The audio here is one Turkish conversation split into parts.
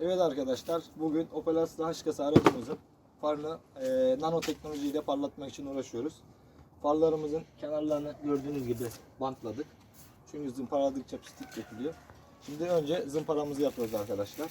Evet arkadaşlar bugün Opel Astra H kasa aracımızın farını e, nanoteknolojiyle parlatmak için uğraşıyoruz. Farlarımızın kenarlarını gördüğünüz gibi bantladık. Çünkü zımparaladıkça pislik yapılıyor. Şimdi önce zımparamızı yapıyoruz arkadaşlar.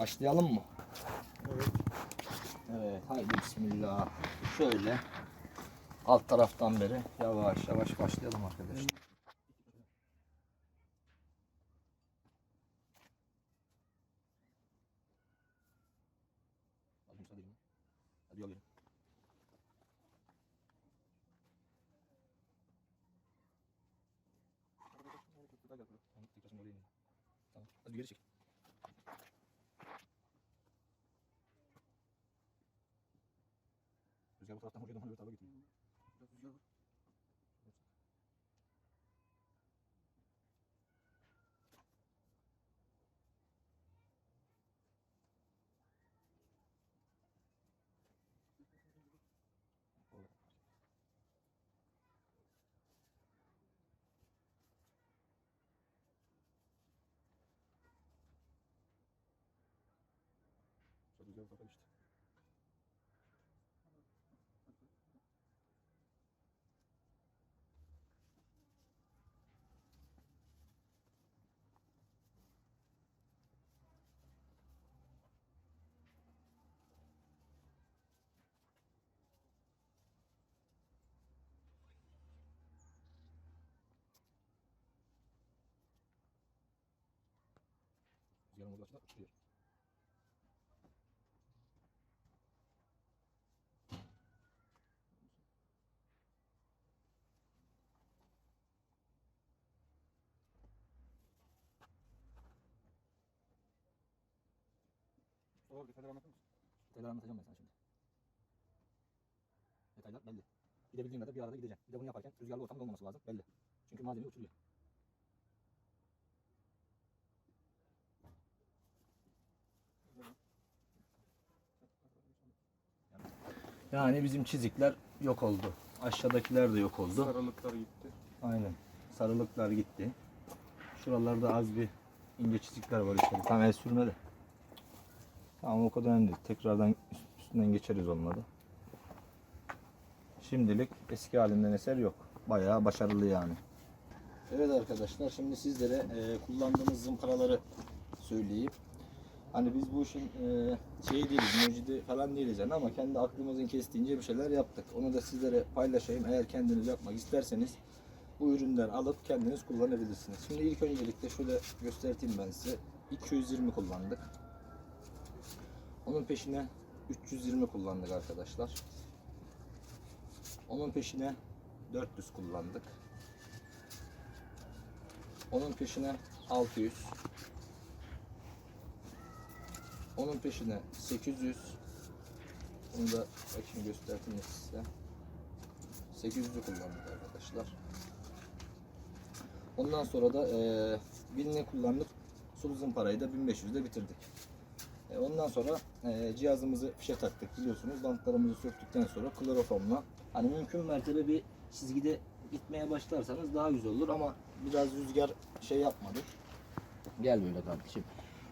Başlayalım mı? Evet. Evet haydi bismillah. Şöyle alt taraftan beri yavaş yavaş başlayalım arkadaşlar. Edin. Hadi yol verin. Tamam, tekrar şimdi oraya inelim. Tamam. Hadi bir geri çek. Rüzgar bu taraftan vuruyor da öbür tarafa gidiyor. Biraz rüzgar var. Rüzgar bu tarafa geçti. Rüzgarın olduğu açıda uçuyor. Mustafa abi detayları anlatır mısın? Detayları anlatacağım ben sana şimdi. Detaylar belli. Gidebildiğin kadar bir arada gideceksin. Bir de bunu yaparken rüzgarlı ortamda olmaması lazım belli. Çünkü malzeme uçuruyor. Yani bizim çizikler yok oldu. Aşağıdakiler de yok oldu. Sarılıklar gitti. Aynen. Sarılıklar gitti. Şuralarda az bir ince çizikler var içeride. Tam el sürme de. Tamam o kadar önemli değil. Tekrardan üstünden geçeriz onları. Şimdilik eski halinden eser yok. Bayağı başarılı yani. Evet arkadaşlar şimdi sizlere e, kullandığımız zımparaları söyleyeyim. Hani biz bu işin e, şey değiliz, mucidi falan değiliz yani ama kendi aklımızın kestiğince bir şeyler yaptık. Onu da sizlere paylaşayım. Eğer kendiniz yapmak isterseniz bu üründen alıp kendiniz kullanabilirsiniz. Şimdi ilk öncelikle şöyle göstereyim ben size. 220 kullandık. Onun peşine 320 kullandık arkadaşlar. Onun peşine 400 kullandık. Onun peşine 600. Onun peşine 800. Bunu da bakayım göstereyim size. 800'ü kullandık arkadaşlar. Ondan sonra da eee 1000'ini kullandık. Sulu zımparayı da 1500'de bitirdik. E, ondan sonra e, cihazımızı fişe taktık biliyorsunuz. Bantlarımızı söktükten sonra kloroformla hani mümkün mertebe bir çizgide gitmeye başlarsanız daha güzel olur ama biraz rüzgar şey yapmadı. Gel böyle kardeşim.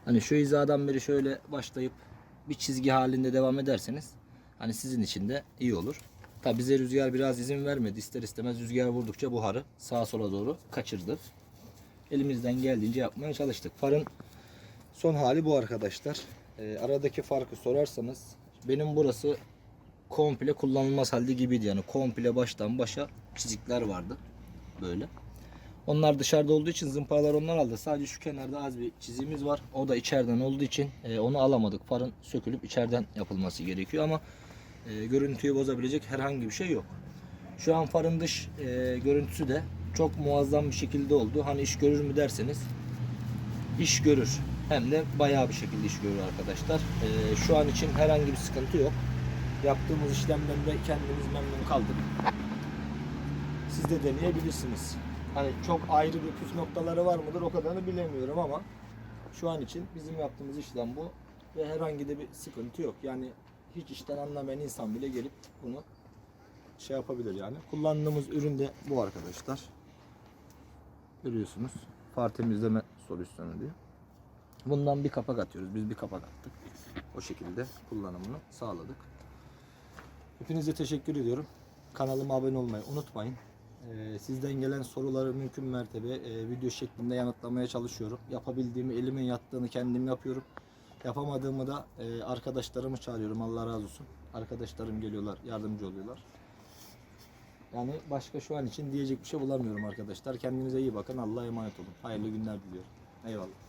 Hani şu hizadan beri şöyle başlayıp bir çizgi halinde devam ederseniz hani sizin için de iyi olur. Tabi bize rüzgar biraz izin vermedi. İster istemez rüzgar vurdukça buharı sağa sola doğru kaçırdı. Elimizden geldiğince yapmaya çalıştık. Farın son hali bu arkadaşlar. Ee, aradaki farkı sorarsanız benim burası komple kullanılmaz halde gibiydi. Yani komple baştan başa çizikler vardı. Böyle. Onlar dışarıda olduğu için zımparalar onlar aldı. Sadece şu kenarda az bir çizimiz var. O da içeriden olduğu için e, onu alamadık. Farın sökülüp içeriden yapılması gerekiyor ama e, görüntüyü bozabilecek herhangi bir şey yok. Şu an farın dış e, görüntüsü de çok muazzam bir şekilde oldu. Hani iş görür mü derseniz iş görür. Hem de bayağı bir şekilde iş görür arkadaşlar. E, şu an için herhangi bir sıkıntı yok. Yaptığımız işlemden de kendimiz memnun kaldık. Siz de deneyebilirsiniz. Hani çok ayrı bir püf noktaları var mıdır o kadarını bilemiyorum ama şu an için bizim yaptığımız işlem bu ve herhangi de bir sıkıntı yok. Yani hiç işten anlamayan insan bile gelip bunu şey yapabilir yani. Kullandığımız ürün de bu arkadaşlar. Görüyorsunuz. Far temizleme solüsyonu diyor. Bundan bir kapak atıyoruz. Biz bir kapak attık. O şekilde kullanımını sağladık. Hepinize teşekkür ediyorum. Kanalıma abone olmayı unutmayın. Ee, sizden gelen soruları mümkün mertebe e, video şeklinde yanıtlamaya çalışıyorum. Yapabildiğimi elimin yattığını kendim yapıyorum. Yapamadığımı da e, arkadaşlarımı çağırıyorum. Allah razı olsun. Arkadaşlarım geliyorlar, yardımcı oluyorlar. Yani başka şu an için diyecek bir şey bulamıyorum arkadaşlar. Kendinize iyi bakın. Allah'a emanet olun. Hayırlı günler diliyorum. Eyvallah.